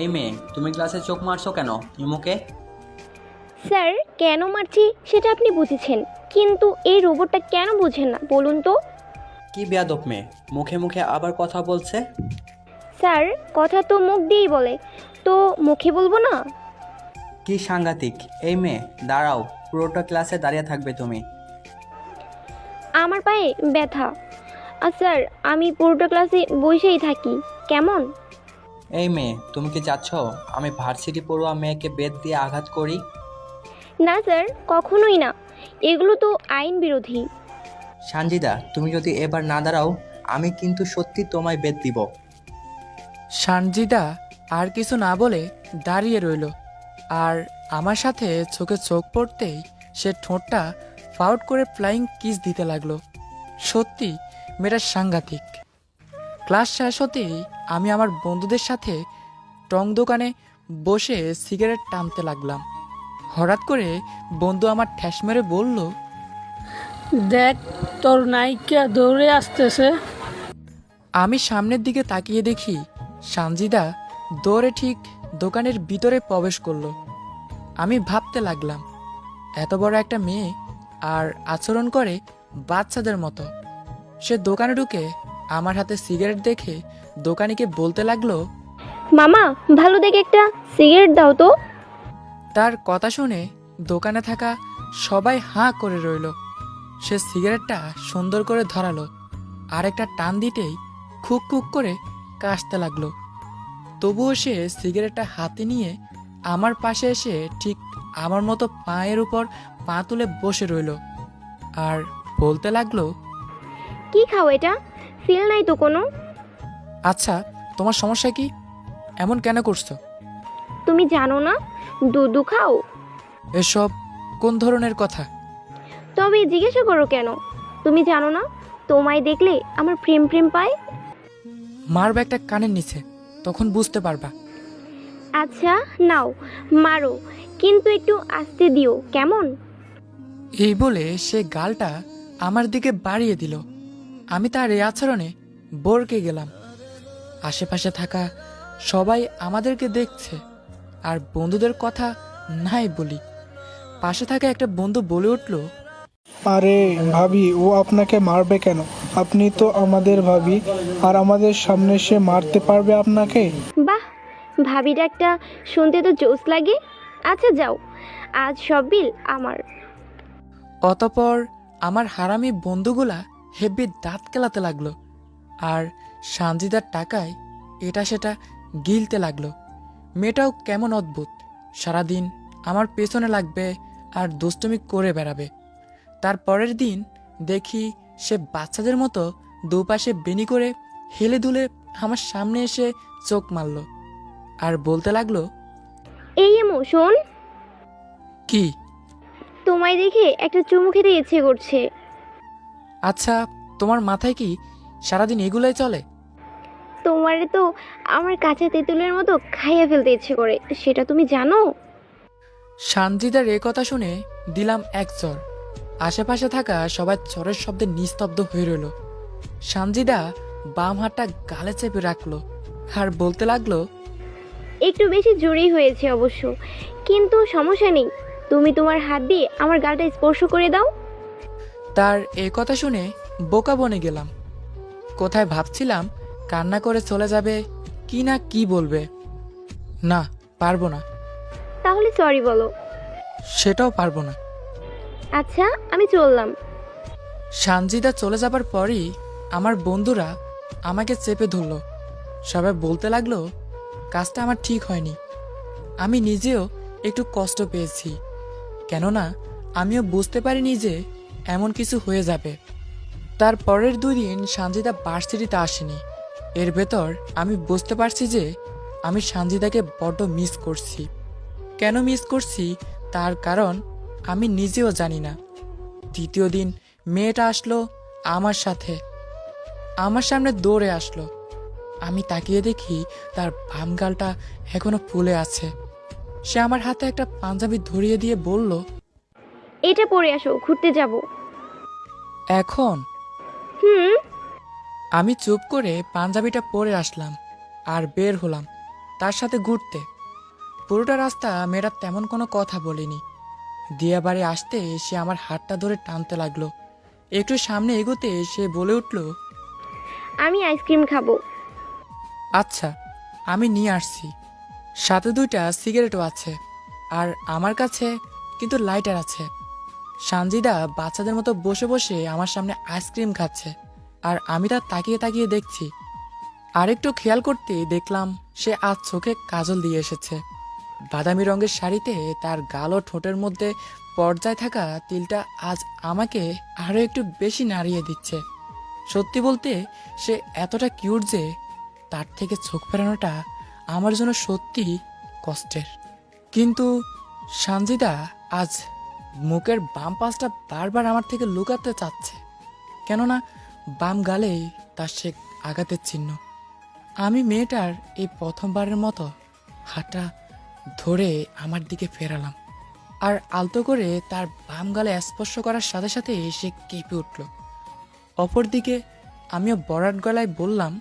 এই মেয়ে তুমি ক্লাসে চোখ মারছো কেন? ইমুকে? স্যার কেন মারছি সেটা আপনি বুঝেছেন কিন্তু এই রোবটটা কেন বুঝেন না বলুন তো? কি বেয়াদব মেয়ে মুখে মুখে আবার কথা বলছে? স্যার কথা তো মুখ দিয়েই বলে তো মুখে বলব না? কি সাংঘাতিক এই মেয়ে দাঁড়াও পুরোটা ক্লাসে দাঁড়িয়ে থাকবে তুমি। আমার পায়ে ব্যথা। আর স্যার আমি পুরোটা ক্লাসে বসেই থাকি কেমন? এই মেয়ে তুমি কি চাচ্ছ আমি ভার্সিটি পড়ুয়া মেয়েকে বেদ দিয়ে আঘাত করি? না স্যার কখনোই না। এগুলো তো আইন বিরোধী। সানজিদা তুমি যদি এবার না দাঁড়াও আমি কিন্তু সত্যি তোমায় বেদ দিব। সানজিদা আর কিছু না বলে দাঁড়িয়ে রইল। আর আমার সাথে চোখে চোখ পড়তেই সে ঠোঁটটা ফাউট করে ফ্লাইং কিস দিতে লাগল। সত্যি মেয়েটা সাংঘাতিক। ক্লাস শেষ হতেই আমি আমার বন্ধুদের সাথে টং দোকানে বসে সিগারেট টানতে লাগলাম। হঠাৎ করে বন্ধু আমার ঠ্যাস মেরে বলল দেখ তোর নায়িকা দৌড়ে আসতেছে। আমি সামনের দিকে তাকিয়ে দেখি সানজিদা দৌড়ে ঠিক দোকানের ভিতরে প্রবেশ করল। আমি ভাবতে লাগলাম এত বড় একটা মেয়ে আর আচরণ করে বাচ্চাদের মতো। সে দোকানে ঢুকে আমার হাতে সিগারেট দেখে দোকানিকে বলতে লাগল মামা ভালো দেখে একটা সিগারেট দাও তো। তার কথা শুনে দোকানে থাকা সবাই হাঁ করে রইল। সে সিগারেটটা সুন্দর করে ধরালো আর একটা টান দিতেই খুক খুক করে কাশতে লাগল। তবুও সে সিগারেটটা হাতে নিয়ে আমার পাশে এসে ঠিক আমার মতো পায়ের উপর পা তুলে বসে রইল আর বলতে লাগল কি খাও এটা? সিল নাই তো কোনো? আচ্ছা তোমার সমস্যা কি? এমন কেন করছ? তুমি জানো না? দুধু খাও? এসব কোন ধরনের কথা? তবে জিজ্ঞাসা করো কেন? তুমি জানো না? তোমায় দেখলে আমার প্রেম প্রেম পায়? মারবে একটা কানের নিচে তখন বুঝতে পারবা। আচ্ছা নাও মারো কিন্তু একটু আস্তে দিও কেমন? এই বলে সে গালটা আমার দিকে বাড়িয়ে দিল। আমি তার এই আচরণে বরকে গেলাম। আশেপাশে থাকা সবাই আমাদেরকে দেখছে আর বন্ধুদের কথা নাই বলি। পাশে থাকা একটা বন্ধু বলে উঠল আরে ভাবি ও আপনাকে মারবে কেন? আপনি তো আমাদের ভাবি আর আমাদের সামনে সে মারতে পারবে আপনাকে? বাহ ভাবি ডাকটা শুনতে তো জোস লাগে। আচ্ছা যাও আজ সব বিল আমার। অতপর আমার হারামি বন্ধুগুলা হেব্বি দাঁত কেলাতে লাগল। আর সানজিদার টাকায় এটা সেটা গিলতে লাগল। মেয়েটাও কেমন অদ্ভুত। সারাদিন আমার পেছনে লাগবে আর দুষ্টুমি করে বেড়াবে। তার পরের দিন দেখি সে বাচ্চাদের মতো দুপাশে বেনি করে হেলে দুলে আমার সামনে এসে চোখ মারল আর বলতে লাগল এই এমো শোন। কি? তোমায় দেখে একটা চুমু খেতে ইচ্ছে করছে। আচ্ছা তোমার মাথায় কি সারাদিন এগুলোই চলে? তোমারে তো আমার কাছে তেঁতুলের মতো খাইয়ে ফেলতে ইচ্ছে করে সেটা তুমি জানো? সানজিদার এ কথা শুনে দিলাম এক চর আশেপাশে থাকা সবাই চরের শব্দে নিস্তব্ধ হয়ে রইল। সানজিদা বাম হাতটা গালে চেপে রাখল আর বলতে লাগল একটু বেশি জোরেই হয়েছে অবশ্য কিন্তু সমস্যা নেই। তুমি তোমার হাত দিয়ে আমার গালটা স্পর্শ করে দাও। তার এ কথা শুনে বোকা বনে গেলাম। কোথায় ভাবছিলাম কান্না করে চলে যাবে কি না কি বলবে। না পারব না। তাহলে সরি বলো। সেটাও পারব না। আচ্ছা আমি চললাম। সানজিদা চলে যাবার পরই আমার বন্ধুরা আমাকে চেপে ধরলো। সবাই বলতে লাগল কাজটা আমার ঠিক হয়নি। আমি নিজেও একটু কষ্ট পেয়েছি। কেননা আমিও বুঝতে পারিনি যে এমন কিছু হয়ে যাবে। তার পরের দুই দিন সানজিদা ভার্সিটিতে আসেনি। এর ভেতর আমি বুঝতে পারছি যে আমি সানজিদাকে বড্ড মিস করছি। কেন মিস করছি? তার কারণ আমি নিজেও জানি না। তৃতীয় দিন মেয়েটা আসলো আমার সাথে। আমার সামনে দৌড়ে আসলো। আমি তাকিয়ে দেখি তার গালটা এখনও ফুলে আছে। সে আমার হাতে একটা পাঞ্জাবি ধরিয়ে দিয়ে বলল, এটা পরে আসো, ঘুরতে যাব। এখন? হুম। আমি চুপ করে পাঞ্জাবিটা পরে আসলাম আর বের হলাম তার সাথে ঘুরতে। পুরোটা রাস্তা মেয়েরা তেমন কোনো কথা বলেনি। দিয়া বাড়ি আসতে সে আমার হাতটা ধরে টানতে লাগল। একটু সামনে এগোতে সে বলে উঠল আমি আইসক্রিম খাব। আচ্ছা আমি নিয়ে আসছি। সাথে দুইটা সিগারেটও আছে আর আমার কাছে কিন্তু লাইটার আছে। সানজিদা বাচ্চাদের মতো বসে বসে আমার সামনে আইসক্রিম খাচ্ছে, আর আমি তার তাকিয়ে তাকিয়ে দেখছি। আরেকটু খেয়াল করতে দেখলাম সে আজ চোখে কাজল দিয়ে এসেছে। বাদামি রঙের শাড়িতে তার গাল ও ঠোঁটের মধ্যে পর্যায় থাকা তিলটা আজ আমাকে আরও একটু বেশি নাড়িয়ে দিচ্ছে। সত্যি বলতে সে এতটা কিউট যে তার থেকে চোখ ফেরানোটা আমার জন্য সত্যি কষ্টের। কিন্তু সানজিদা আজ মুখের বাম পাশটা বারবার আমার থেকে লুকাতে চাচ্ছে। কেননা বাম গালেই তার সে আঘাতের চিহ্ন। আমি মেয়েটার এই প্রথমবারের মতো হাতটা ধরে আমার দিকে ফেরালাম। আর আলতো করে তার বাম গালে স্পর্শ করার সাথে সাথে সে কেঁপে উঠল। অপরদিকে আমিও বরাট গলায় বললাম,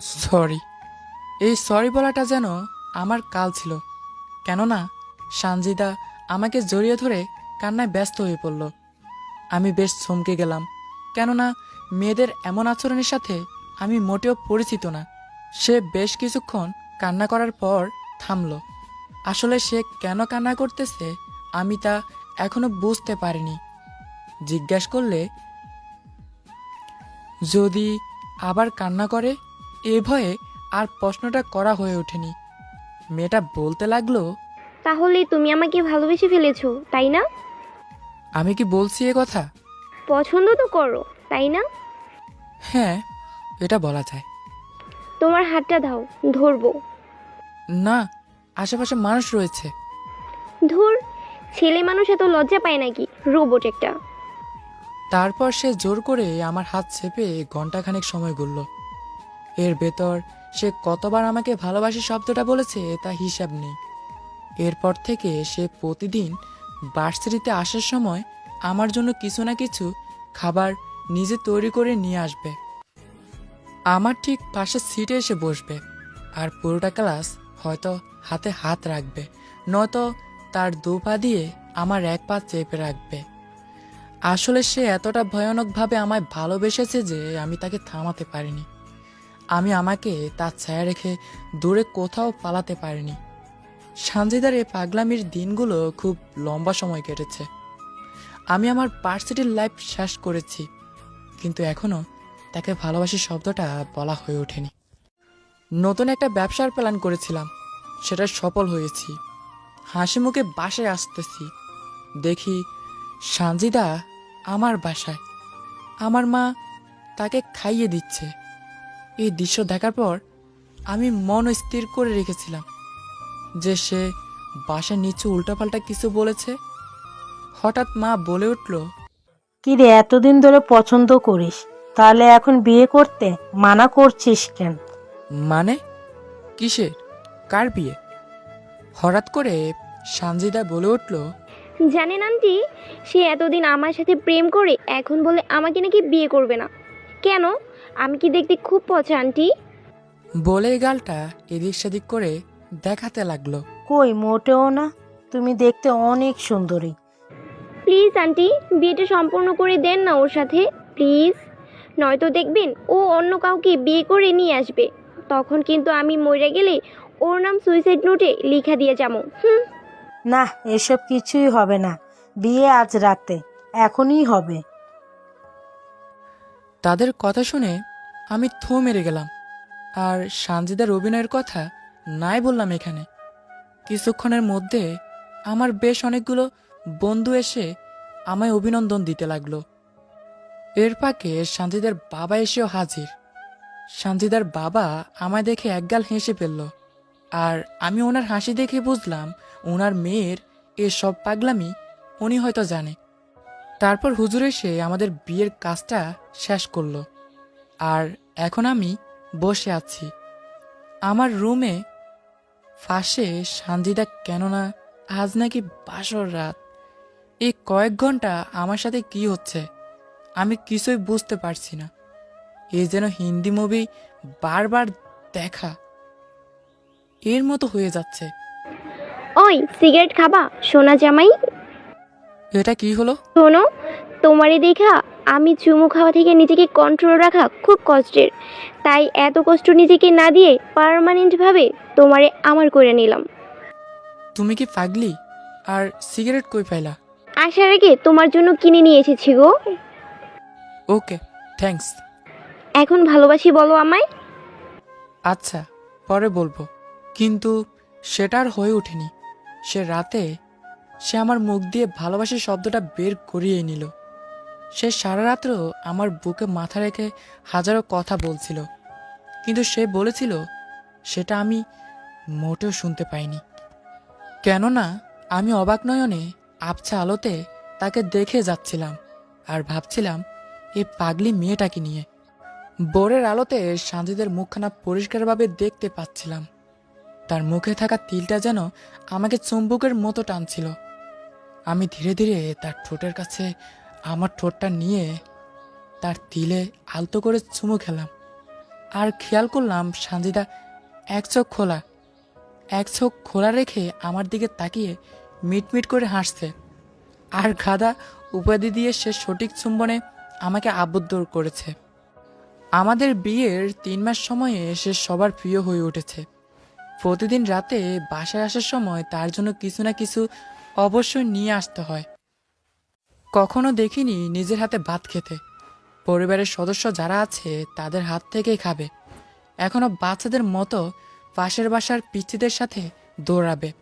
সরি। এই সরি বলাটা যেন আমার কাল ছিল। কেননা সানজিদা আমাকে জড়িয়ে ধরে কান্নায় ব্যস্ত হয়ে পড়ল। আমি বেশ চমকে গেলাম, কেননা মেয়েদের এমন আচরণের সাথে আমি মোটেও পরিচিত না। সে বেশ কিছুক্ষণ কান্না করার পর থামল। আসলে সে কেন কান্না করতেছে আমি তা এখনও বুঝতে পারিনি। জিজ্ঞাসা করলে, যদি আবার কান্না করে, এ ভয়ে আর প্রশ্নটা করা হয়ে ওঠেনি। মেয়েটা বলতে লাগল তাহলে তুমি আমাকে ভালোবেসে ফেলেছো তাই না? আমি কি বলছি এ কথা? পছন্দ তো করো তাই না? হ্যাঁ এটা বলা যায়। তোমার হাতটা দাও ধরবো। না আশেপাশে মানুষ রয়েছে। ধুর ছেলে মানুষ এত লজ্জা পায় নাকি রোবট একটা? তারপর সে জোর করে আমার হাত চেপে ঘন্টাখানেক সময় গুলল এর ভেতর সে কতবার আমাকে ভালোবাসি শব্দটা বলেছে তা হিসাব নেই। এরপর থেকে সে প্রতিদিন বার্সিটিতে আসার সময় আমার জন্য কিছু না কিছু খাবার নিজে তৈরি করে নিয়ে আসবে। আমার ঠিক পাশের সিটে এসে বসবে আর পুরোটা ক্লাস হয়তো হাতে হাত রাখবে, নয়তো তার দু পা দিয়ে আমার এক পা চেপে রাখবে। আসলে সে এতটা ভয়ানকভাবে আমায় ভালোবেসেছে যে আমি তাকে থামাতে পারিনি। আমি আমাকে তার ছায়া রেখে দূরে কোথাও পালাতে পারিনি। সানজিদার এই পাগলামির দিনগুলো খুব লম্বা সময় কেটেছে। আমি আমার পার্সিটির লাইফ শেষ করেছি, কিন্তু এখনও তাকে ভালোবাসি শব্দটা বলা হয়ে ওঠেনি। নতুন একটা ব্যবসার প্ল্যান করেছিলাম, সেটা সফল হয়েছি। হাসি মুখে বাসায় আসতেছি, দেখি সানজিদা আমার বাসায়। আমার মা তাকে খাইয়ে দিচ্ছে। এই দৃশ্য দেখার পর আমি মন স্থির করে রেখেছিলাম। যে সে বাসার নিচে উল্টাপাল্টা কিছু বলেছে? হঠাৎ মা বলে উঠল কি রে এতদিন ধরে পছন্দ করিস? তাহলে এখন বিয়ে করতে মানা করছিস কেন? মানে? কিসের? কার বিয়ে? হঠাৎ করে সানজিদা বলে উঠল জানেন আন্টি সে এতদিন আমার সাথে প্রেম করে এখন বলে আমাকে নাকি বিয়ে করবে না। কেন? আমি কি দেখতে খুব পচা আন্টি? বলে গালটা এদিক সেদিক করে দেখাতে লাগল। কই মোটেও না? তুমি দেখতে অনেক সুন্দরী। প্লিজ আন্টি বিয়েটা সম্পূর্ণ করে দেন না ওর সাথে প্লিজ। নয়তো দেখবেন ও অন্য কাউকে বিয়ে করে নিয়ে আসবে। তখন কিন্তু আমি মরে গেলে ওর নাম সুইসাইড নোটে লিখা দিয়ে যাব। হুম। না এসব কিছুই হবে না। বিয়ে আজ রাতে এখনই হবে। তাদের কথা শুনে আমি থো মেরে গেলাম। আর সানজিদার অভিনয়ের কথা নাই বললাম এখানে। কিছুক্ষণের মধ্যে আমার বেশ অনেকগুলো বন্ধু এসে আমায় অভিনন্দন দিতে লাগল। এর ফাঁকে সানজিদার বাবা এসেও হাজির। সানজিদার বাবা আমায় দেখে একগাল হেসে ফেলল। আর আমি ওনার হাসি দেখে বুঝলাম ওনার মেয়ের এসব পাগলামি উনি হয়তো জানে। তারপর হুজুর এসে আমাদের বিয়ের কাজটা শেষ করল। আর এখন আমি বসে আছি। আমার রুমে ফাঁসে সানজিদা কেননা আজ নাকি বাসর রাত। এই কয়েক ঘণ্টা আমার সাথে কি হচ্ছে? আমি কিছুই বুঝতে পারছি না। এই যেন হিন্দি মুভি বারবার দেখা। এর মতো হয়ে যাচ্ছে। ওই সিগারেট খাবা সোনা জামাই। এটা কি হলো? শোনো তোমারই দেখা আমি চুমু খাওয়া থেকে নিজেকে কন্ট্রোল রাখা খুব কষ্টের। তাই এত কষ্ট নিজেকে না দিয়ে পার্মানেন্টভাবে তোমারে আমার করে নিলাম। তুমি কি পাগলি? আর সিগারেট কই পাইলা? আসার আগে তোমার জন্য কিনে নিয়ে এসেছি গো। ওকে থ্যাঙ্কস এখন ভালোবাসি বলো আমায়? আচ্ছা পরে বলব। কিন্তু সেটা আর হয়ে ওঠেনি। সে রাতে সে আমার মুখ দিয়ে ভালোবাসার শব্দটা বের করিয়ে নিল। সে সারা রাত্র আমার বুকে মাথা রেখে হাজারো কথা বলছিল। কিন্তু সে বলেছিল, সেটা আমি মোটেও শুনতে পাইনি। কেননা, আমি অবাক নয়নে আবছা আলোতে তাকে দেখে যাচ্ছিলাম আর ভাবছিলাম এই পাগলি মেয়েটাকে নিয়ে। বোরের আলোতে সানজিদের মুখখানা পরিষ্কারভাবে দেখতে পাচ্ছিলাম। তার মুখে থাকা তিলটা যেন আমাকে চুম্বকের মতো টানছিল। আমি ধীরে ধীরে তার ঠোঁটের কাছে আমার ঠোঁটটা নিয়ে তার তিলে আলতো করে চুমু খেলাম। আর খেয়াল করলাম সানজিদা এক চোখ খোলা, এক চোখ খোলা রেখে আমার দিকে তাকিয়ে মিটমিট করে হাসছে। আর গাদা উপাধি দিয়ে সে সঠিক চুম্বনে আমাকে আবদ্ধ করেছে। আমাদের বিয়ের তিন মাস সময়ে সে সবার প্রিয় হয়ে উঠেছে। প্রতিদিন রাতে বাসায় আসার সময় তার জন্য কিছু না কিছু অবশ্যই নিয়ে আসতে হয়। কখনো দেখিনি নিজের হাতে ভাত খেতে। পরিবারের সদস্য যারা আছে তাদের হাত থেকেই খাবে। এখনও বাচ্চাদের মতো পাশের বাসার পিচ্ছিদের সাথে দৌড়াবে।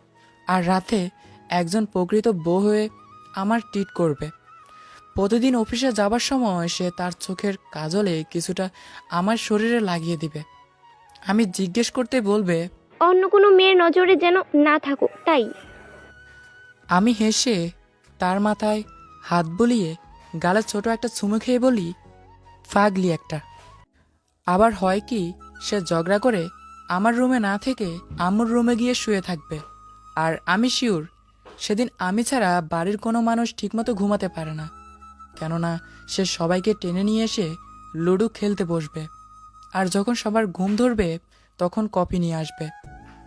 আর রাতে একজন প্রকৃত বউ হয়ে আমার ট্রিট করবে। প্রতিদিন অফিসে যাবার সময় সে তার চোখের কাজলে কিছুটা আমার শরীরে লাগিয়ে দিবে। আমি জিজ্ঞেস করতে বলবে অন্য কোনো মেয়ের নজরে যেন না থাকো তাই। আমি হেসে তার মাথায় হাত বলিয়ে গালে ছোট একটা চুমু খেয়ে বলি ফাগলি একটা। আবার হয় কি, সে ঝগড়া করে আমার রুমে না থেকে আম্মুর রুমে গিয়ে শুয়ে থাকবে। আর আমি শিওর, সেদিন আমি ছাড়া বাড়ির কোনো মানুষ ঠিকমতো ঘুমাতে পারে না। কেননা, সে সবাইকে টেনে নিয়ে এসে লুডো খেলতে বসবে। আর যখন সবার ঘুম ধরবে, তখন কপি নিয়ে আসবে।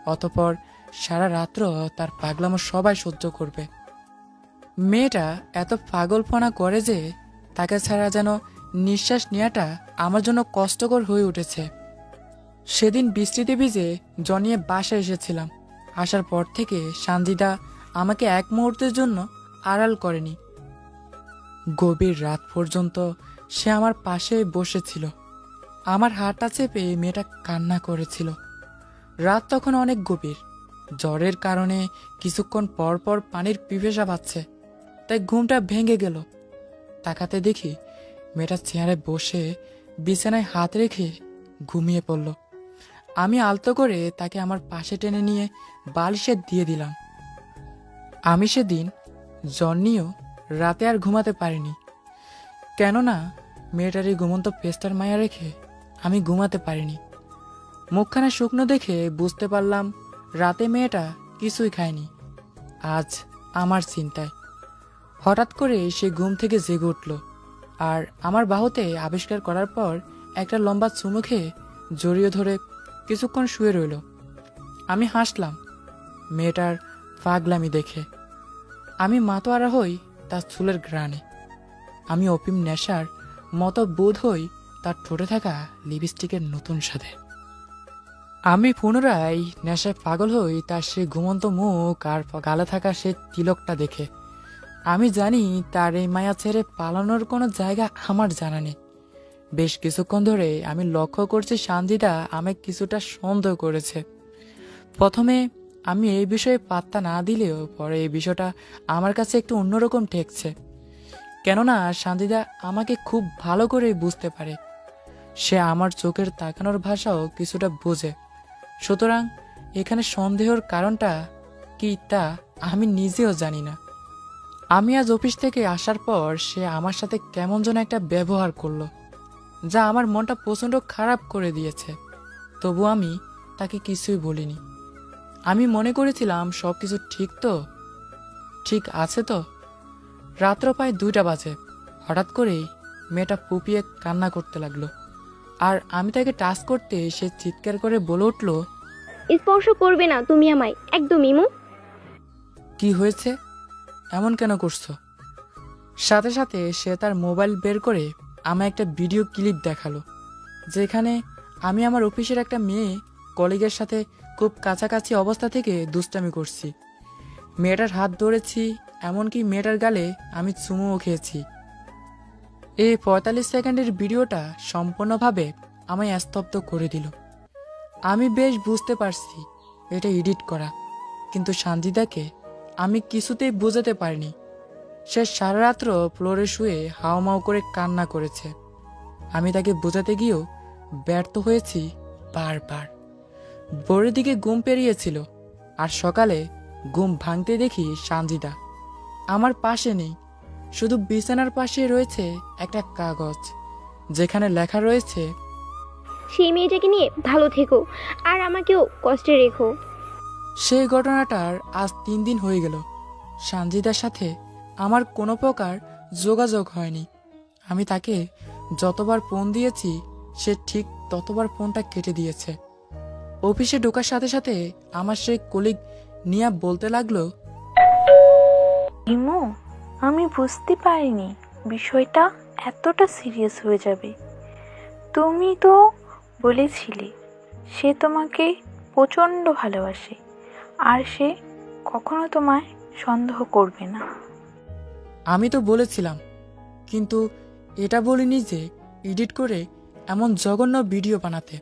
অতপর সারা রাত্র তার পাগলামো সবাই সহ্য করবে। মেয়েটা এত পাগলপনা করে যে তাকে ছাড়া যেন নিঃশ্বাস নেওয়াটা আমার জন্য কষ্টকর হয়ে উঠেছে। সেদিন বৃষ্টিতে ভিজে জনিয়ে বাসায় এসেছিলাম। আসার পর থেকে সানজিদা আমাকে এক মুহূর্তের জন্য আড়াল করেনি। গভীর রাত পর্যন্ত সে আমার পাশে বসেছিল। আমার হাতটা চেপে মেয়েটা কান্না করেছিল। রাত তখন অনেক গভীর। জ্বরের কারণে কিছুক্ষণ পর পর পানির পিপেসা পাচ্ছে। তাই ঘুমটা ভেঙে গেল। তাকাতে দেখি মেয়েটা চেয়ারে বসে বিছানায় হাত রেখে ঘুমিয়ে পড়ল। আমি আলতো করে তাকে আমার পাশে টেনে নিয়ে বালিশে দিয়ে দিলাম। আমি সেদিন জন্নিও রাতে আর ঘুমাতে পারিনি। কেননা মেয়েটার এই ঘুমন্ত পেস্টার মায়া রেখে আমি ঘুমাতে পারিনি। মুখখানা শুকনো দেখে বুঝতে পারলাম রাতে মেয়েটা কিছুই খায়নি। আজ আমার চিন্তায়। হঠাৎ করে সে ঘুম থেকে জেগে উঠল আর আমার বাহুতে আবিষ্কার করার পর একটা লম্বা চুমু খেয়ে জড়িয়ে ধরে কিছুক্ষণ শুয়ে রইল। আমি হাসলাম, মেয়েটার পাগলামি দেখে। আমি মাতোয়ারা হই তার চুলের গ্রানে আমি অপিম নেশার মতো বোধ হই তার ঠোঁটে থাকা লিপস্টিকের নতুন সাথে আমি পুনরায় নেশায় পাগল হই তার সে ঘুমন্ত মুখ আর গালে থাকা সে তিলকটা দেখে। আমি জানি তার এই মায়া ছেড়ে পালানোর কোনো জায়গা আমার জানা নেই। বেশ কিছুক্ষণ ধরে আমি লক্ষ্য করছি সানজিদা আমাকে কিছুটা সন্দেহ করেছে। প্রথমে আমি এই বিষয়ে পাত্তা না দিলেও পরে এই বিষয়টা আমার কাছে একটু অন্যরকম ঠেকছে। কেননা সানজিদা আমাকে খুব ভালো করেই বুঝতে পারে। সে আমার চোখের তাকানোর ভাষাও কিছুটা বোঝে। সুতরাং এখানে সন্দেহের কারণটা কি তা আমি নিজেও জানি না। আমি আজ অফিস থেকে আসার পর সে আমার সাথে কেমন যেন একটা ব্যবহার করল যা আমার মনটা প্রচণ্ড খারাপ করে দিয়েছে। তবু আমি তাকে কিছুই বলিনি। আমি মনে করেছিলাম সব কিছু ঠিক তো? ঠিক আছে তো? রাত্র প্রায় দুইটা বাজে। হঠাৎ করেই মেয়েটা পুপিয়ে কান্না করতে লাগল। আর আমি তাকে টাচ করতে সে চিৎকার করে বলে উঠল স্পর্শ করবে না তুমি আমায় একদম ইমু। কি হয়েছে? এমন কেন করছ? সাথে সাথে সে তার মোবাইল বের করে আমায় একটা ভিডিও ক্লিপ দেখাল, যেখানে আমি আমার অফিসের একটা মেয়ে কলিগের সাথে খুব কাছাকাছি অবস্থা থেকে দুষ্টামি করছি। মেয়েটার হাত ধরেছি, এমনকি মেয়েটার গালে আমি চুমুও খেয়েছি। এই পঁয়তাল্লিশ সেকেন্ডের ভিডিওটা সম্পূর্ণভাবে আমায় স্তব্ধ করে দিল। আমি বেশ বুঝতে পারছি এটা এডিট করা, কিন্তু সানজিদাকে আমি কিছুতেই বোঝাতে পারিনি। সে সারা রাত্র ফ্লোরে শুয়ে হাওমাও করে কান্না করেছে। আমি তাকে বোঝাতে গিয়েও ব্যর্থ হয়েছি বারবার। ভোরের দিকে ঘুম পেরিয়েছিল, আর সকালে ঘুম ভাঙতে দেখি সানজিদা। আমার পাশে নেই, শুধু বিছানার পাশে রয়েছে একটা কাগজ, যেখানে লেখা রয়েছে, সেই মেয়েটাকে নিয়ে ভালো থেকো, আর আমাকেও কষ্টে রেখো। সেই ঘটনাটার আজ তিন দিন হয়ে গেল। সানজিদার সাথে আমার কোনো প্রকার যোগাযোগ হয়নি। আমি তাকে যতবার ফোন দিয়েছি, সে ঠিক ততবার ফোনটা কেটে দিয়েছে। অফিসে ঢোকার সাথে সাথে আমার সেই কলিগ নিয়া বলতে লাগল, ইমু, আমি বুঝতে পারিনি বিষয়টা এতটা সিরিয়াস হয়ে যাবে। তুমি তো বলেছিলে সে তোমাকে প্রচণ্ড ভালোবাসে। আর সে কখনো তোমায় সন্দেহ করবে না। আমি তো বলেছিলাম কিন্তু এটা বলিনি যে এডিট করে এমন জঘন্য ভিডিও বানাতে।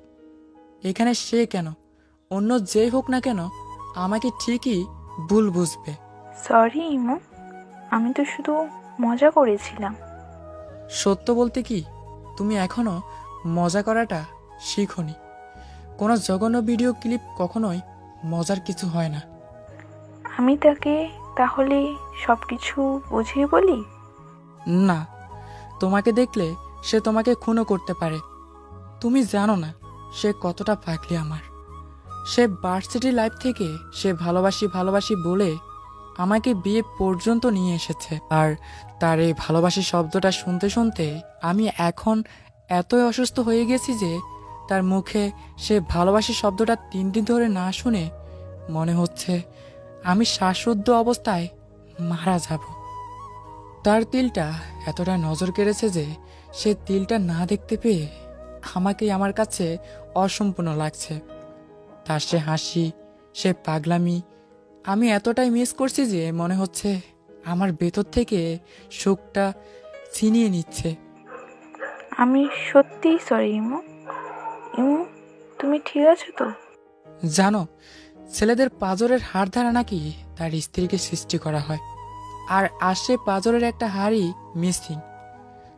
এখানে সে কেন? অন্য যে হোক না কেন আমাকে ঠিকই ভুল বুঝবে। সরি ইমু আমি তো শুধু মজা করেছিলাম। সত্য বলতে কি তুমি এখনও মজা করাটা শিখনি। কোনো জঘন্য ভিডিও ক্লিপ কখনোই মজার কিছু হয় না। আমি তাকে তাহলে সব কিছু বুঝিয়ে বলি? না তোমাকে দেখলে সে তোমাকে খুনও করতে পারে। তুমি জানো না সে কতটা পাগলি আমার। সে ভার্সিটি লাইফ থেকে সে ভালোবাসি ভালোবাসি বলে আমাকে বিয়ে পর্যন্ত নিয়ে এসেছে। আর তার এই ভালোবাসি শব্দটা শুনতে শুনতে আমি এখন এতই অসুস্থ হয়ে গেছি যে তার মুখে সে ভালোবাসি শব্দটা তিন দিন ধরে না শুনে মনে হচ্ছে, আমি শ্বাসরুদ্ধ অবস্থায় মারা যাব। তার তিলটা এতটা নজর কেড়েছে যে সে তিলটা না দেখতে পেয়ে আমাকেই আমার কাছে অসম্পূর্ণ লাগছে। তার সে হাসি, সে পাগলামি, আমি এতটাই মিস করছি যে মনে হচ্ছে আমার ভেতর থেকে সুখটা ছিনিয়ে নিচ্ছে। আমি সত্যিই সরি ইমু। ইমু, তুমি ঠিক আছো তো? জানো, ছেলেদের পাজরের হাড় ধারা নাকি তার স্ত্রীকে সৃষ্টি করা হয়। আর আসে পাজরের একটা হাড়ই মিসিং।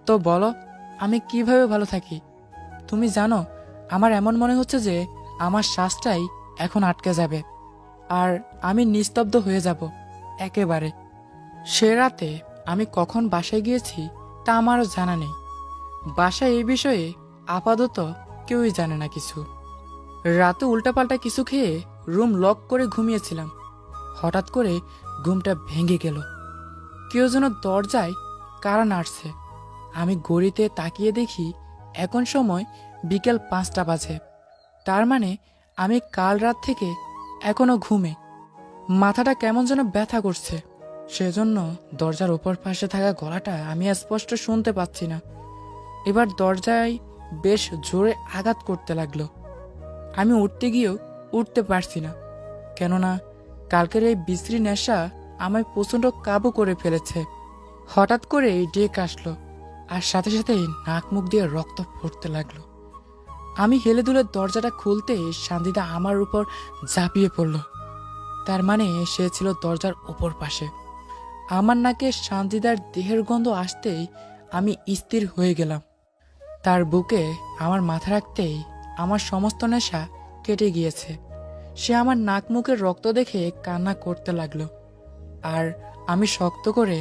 তো বলো, আমি কীভাবে ভালো থাকি? তুমি জানো, আমার এমন মনে হচ্ছে যে আমার শ্বাসটাই এখন আটকে যাবে। আর আমি নিস্তব্ধ হয়ে যাব, একেবারে। সে রাতে আমি কখন বাসায় গিয়েছি তা আমারও জানা নেই। বাসায় এই বিষয়ে আপাতত কেউই জানে না কিছু। রাতে উল্টাপাল্টা কিছু খেয়ে রুম লক করে ঘুমিয়েছিলাম। হঠাৎ করে ঘুমটা ভেঙে গেল। কেউ যেন দরজায় কারা নাড়ছে। আমি গড়িতে তাকিয়ে দেখি এখন সময় বিকেল পাঁচটা বাজে। তার মানে আমি কাল রাত থেকে এখনও ঘুমে। মাথাটা কেমন যেন ব্যথা করছে। সেজন্য দরজার ওপর পাশে থাকা গলাটা আমি স্পষ্ট শুনতে পাচ্ছি না। এবার দরজায় বেশ জোরে আঘাত করতে লাগল। আমি উঠতে গিয়েও উঠতে পারছি না, কেননা কালকের এই বিশ্রী নেশা আমায় প্রচণ্ড কাবু করে ফেলেছে। হঠাৎ করে এই ডেক আসলো আর সাথে সাথেই নাক মুখ দিয়ে রক্ত পড়তে লাগল। আমি হেলে দুলে দরজাটা খুলতে সান্দিদা আমার উপর ঝাঁপিয়ে পড়ল। তার মানে সে ছিল দরজার ওপর পাশে। আমার নাকে শান্তিদার দেহের গন্ধ আসতেই আমি স্থির হয়ে গেলাম। তার বুকে আমার মাথা রাখতেই আমার সমস্ত নেশা কেটে গিয়েছে। সে আমার নাক মুখের রক্ত দেখে কান্না করতে লাগল। আর আমি শক্ত করে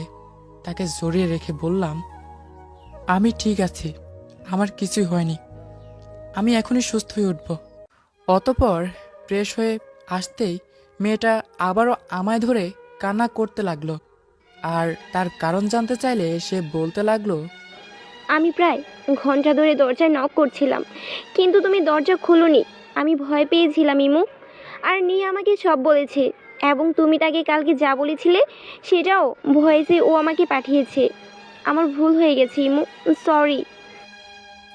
তাকে জড়িয়ে রেখে বললাম, আমি ঠিক আছি, আমার কিছুই হয়নি। আমি এখনই সুস্থ হয়ে উঠব। অতপর ফ্রেশ হয়ে আসতেই মেয়েটা আবারও আমায় ধরে কান্না করতে লাগল। আর তার কারণ জানতে চাইলে সে বলতে লাগল আমি প্রায় ঘণ্টা ধরে দরজায় নক করছিলাম। কিন্তু তুমি দরজা খুলোনি। আমি ভয় পেয়েছিলাম ইমু। আর নিয়ে আমাকে সব বলেছে। এবং তুমি তাকে কালকে যা বলেছিলে সেটাও ভয়েসে ও আমাকে পাঠিয়েছে। আমার ভুল হয়ে গেছে ইমু। সরি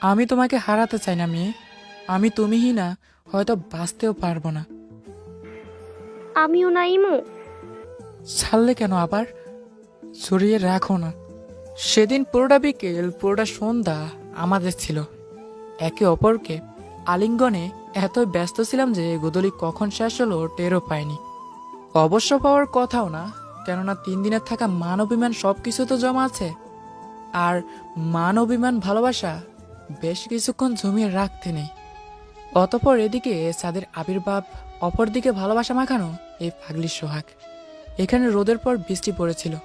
আমি তোমাকে হারাতে চাই না মেয়ে। আমি তুমিই না হয়তো বাঁচতেও পারব না। আমিও না ইমু। ছাড়লে কেন আবার? সরিয়ে রাখো না। সেদিন পুরোটা বিকেল, পুরোটা সন্ধ্যা আমাদের ছিল। একে অপরকে আলিঙ্গনে এত ব্যস্ত ছিলাম যে গোদলি কখন শেষ হলো টেরও পায়নি। অবশ্য পাওয়ার কথাও না, কেননা তিন দিনের থাকা মান অভিমান সব কিছু তো জমা আছে। আর মান অভিমান ভালোবাসা বেশ কিছুক্ষণ জমিয়ে রাখতে নেই। অতপর এদিকে চাঁদের আবির্ভাব, অপরদিকে ভালোবাসা মাখানো এই পাগলি সোহাগ। এখানে রোদের পর বৃষ্টি পড়েছিল।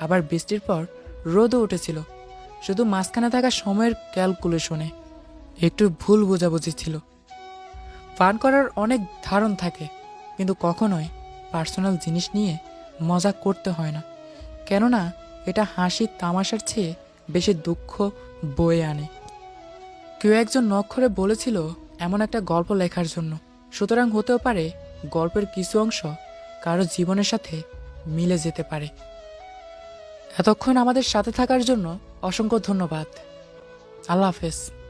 আবার বৃষ্টির পর রোদও উঠেছিল। শুধু মাঝখানে থাকা সময়ের ক্যালকুলেশনে একটু ভুল বোঝাবুঝি ছিল। পান করার অনেক ধারণ থাকে, কিন্তু কখনোই পার্সোনাল জিনিস নিয়ে মজা করতে হয় না। কেননা, এটা হাসি তামাশার চেয়ে বেশি দুঃখ বয়ে আনে। কেউ একজন নক্ষরে বলেছিল এমন একটা গল্প লেখার জন্য। সুতরাং হতেও পারে গল্পের কিছু অংশ কারও জীবনের সাথে মিলে যেতে পারে। এতক্ষণ আমাদের সাথে থাকার জন্য অসংখ্য ধন্যবাদ। আল্লাহ হাফেজ।